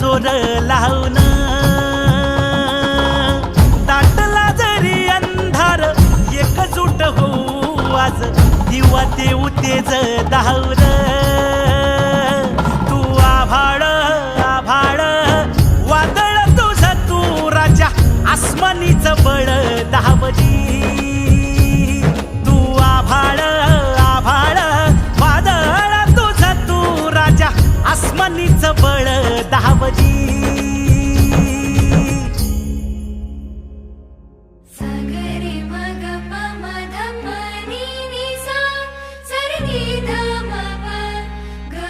जोर लावून दाटला जरी अंधार एकजूट होऊ आज. दिवा देऊ तेज धावर तू आभाळ आभाळ. वादळ तुझ तू राजा आसमानीच बळ दावली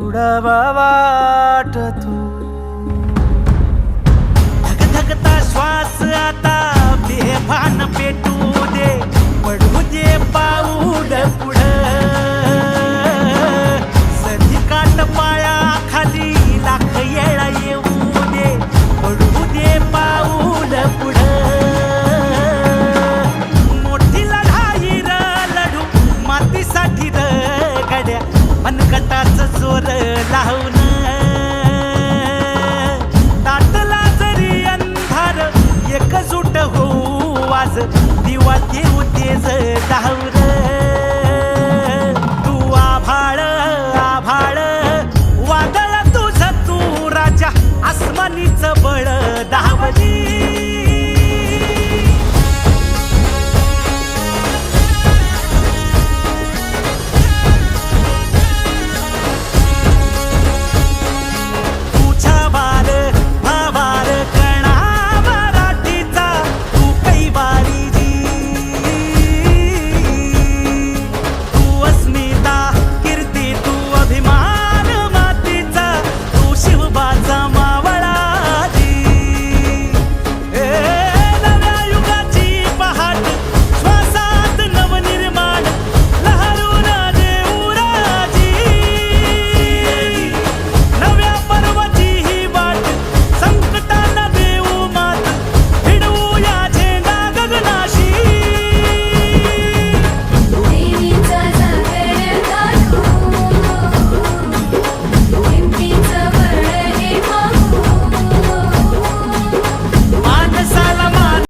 ഉടവാട്ടൂ अंधार